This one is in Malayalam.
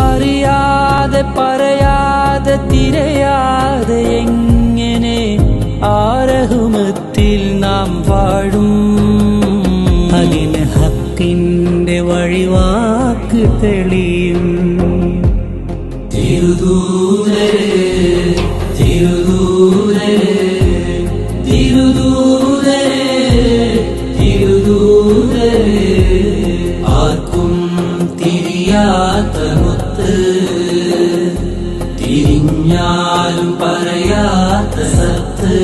അറിയാതെ പറയാതെ തിരയാതെ എങ്ങനെ ആരഹുമത്തിൽ നാം വാഴും? അതിന് ഹക്കിന്റെ വഴിവാക്ക് തെളിയും. തിരുദൂതരെ തിരിഞ്ഞാലും പറയാത്ത സത്ത്.